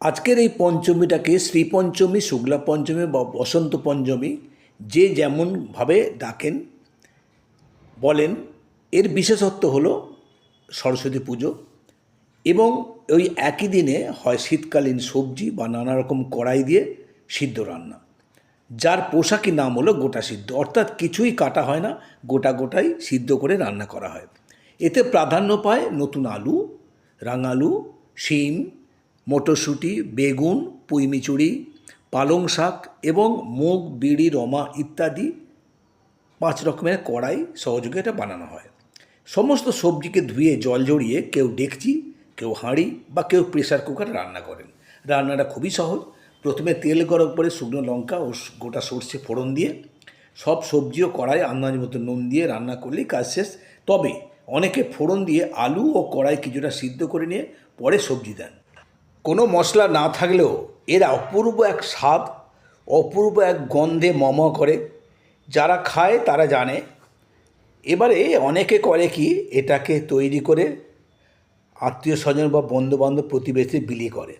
আজকের এই পঞ্চমীটাকে শ্রী পঞ্চমী শুক্লা পঞ্চমী বা বসন্ত পঞ্চমী যে যেমনভাবে ডাকেন, বলেন, এর বিশেষত্ব হলো সরস্বতী পুজো এবং ওই একই দিনে হয় শীতকালীন সবজি বা নানা রকম কড়াই দিয়ে সিদ্ধ রান্না। যার পোশাকি নাম হলো গোটা সিদ্ধ। অর্থাৎ কিছুই কাটা হয় না, গোটা গোটাই সিদ্ধ করে রান্না করা হয়। এতে প্রাধান্য পায় নতুন আলু, রাঙালু, শিম মটরশুঁটি, বেগুন, পুঁইমিচুড়ি, পালং শাক এবং মুগ, বিড়ি, রমা ইত্যাদি পাঁচ রকমের কড়াই সহযোগে এটা বানানো হয়। সমস্ত সবজিকে ধুয়ে জল জড়িয়ে কেউ ডেকচি, কেউ হাঁড়ি বা কেউ প্রেসার কুকারে রান্না করেন। রান্নাটা খুবই সহজ। প্রথমে তেল গরম করে শুকনো লঙ্কা ও গোটা সর্ষে ফোড়ন দিয়ে সব সবজি ও কড়াই আন্দাজ মতো নুন দিয়ে রান্না করলেই কাজ শেষ। তবে অনেকে ফোড়ন দিয়ে আলু ও কড়াই কিছুটা সিদ্ধ করে নিয়ে পরে সবজি দেন। কোনো মশলা না থাকলেও এর অপূর্ব এক স্বাদ, অপূর্ব এক গন্ধে মম করে। যারা খায় তারা জানে। এবারে অনেকে করে কি এটাকে তৈরি করে আত্মীয় স্বজন বা বন্ধুবান্ধব প্রতিবেশী বিলি করে।